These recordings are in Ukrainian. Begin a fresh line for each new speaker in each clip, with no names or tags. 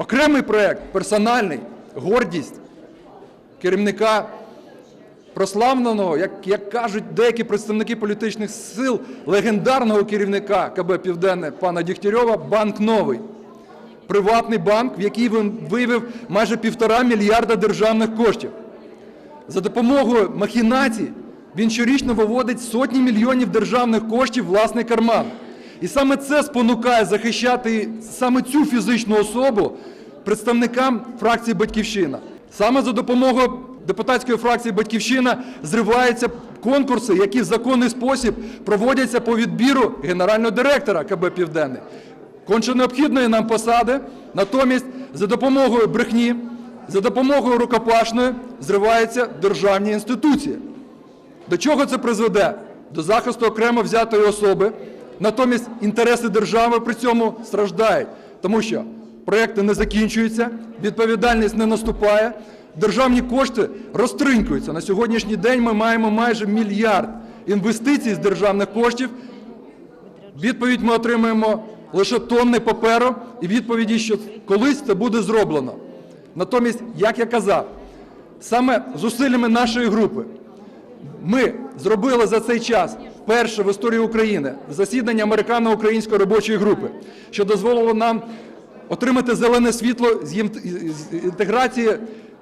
Окремий проект персональний, гордість керівника прославленого, як, як кажуть деякі представники політичних сил, легендарного керівника КБ Південне пана Дігтярьова банк новий. Приватний банк, в який він вивів майже півтора мільярда державних коштів. За допомогою махінацій він щорічно виводить сотні мільйонів державних коштів власний карман. І саме це спонукає захищати саме цю фізичну особу представникам фракції Батьківщина. Саме за допомогою депутатської фракції Батьківщина зриваються конкурси, які в законний спосіб проводяться по відбіру генерального директора КБ Південне. Конче необхідної нам посади, натомість за допомогою брехні, за допомогою рукопашної зриваються державні інституції. До чого це призведе? До захисту окремо взятої особи. Натомість інтереси держави при цьому страждають, тому що проекти не закінчуються, відповідальність не наступає, державні кошти розтринькуються. На сьогоднішній день ми маємо майже мільярд інвестицій з державних коштів. Відповідь ми отримаємо лише тонни паперу і відповіді, що колись це буде зроблено. Натомість, як я казав, саме зусиллями нашої групи ми зробили за цей час перше в історії України засідання американо-української робочої групи, що дозволило нам отримати зелене світло з інтеграції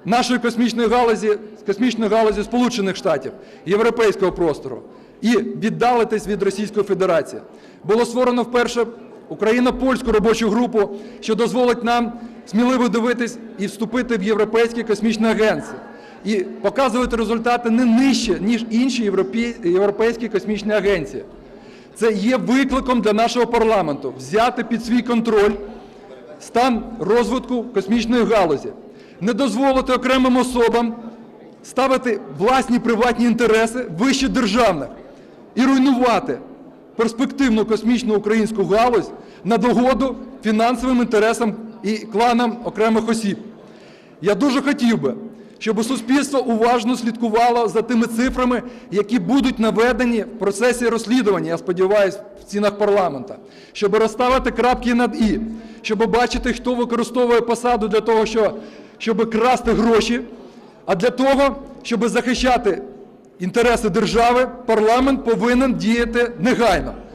нашої космічної галузі з космічною галузі Сполучених Штатів, європейського простору і віддалитись від Російської Федерації. Було створено вперше Україно-польську робочу групу, що дозволить нам сміливо дивитись і вступити в Європейське космічне агентство і показувати результати не нижче, ніж інші європейські космічні агенції. Це є викликом для нашого парламенту взяти під свій контроль стан розвитку космічної галузі, не дозволити окремим особам ставити власні приватні інтереси вище державних і руйнувати перспективну космічну українську галузь на догоду фінансовим інтересам і кланам окремих осіб. Я дуже хотів би, щоб суспільство уважно слідкувало за тими цифрами, які будуть наведені в процесі розслідування, я сподіваюся, в стінах парламенту, щоб розставити крапки над «і», щоб бачити, хто використовує посаду для того, що- щоб красти гроші, а для того, щоб захищати інтереси держави, парламент повинен діяти негайно.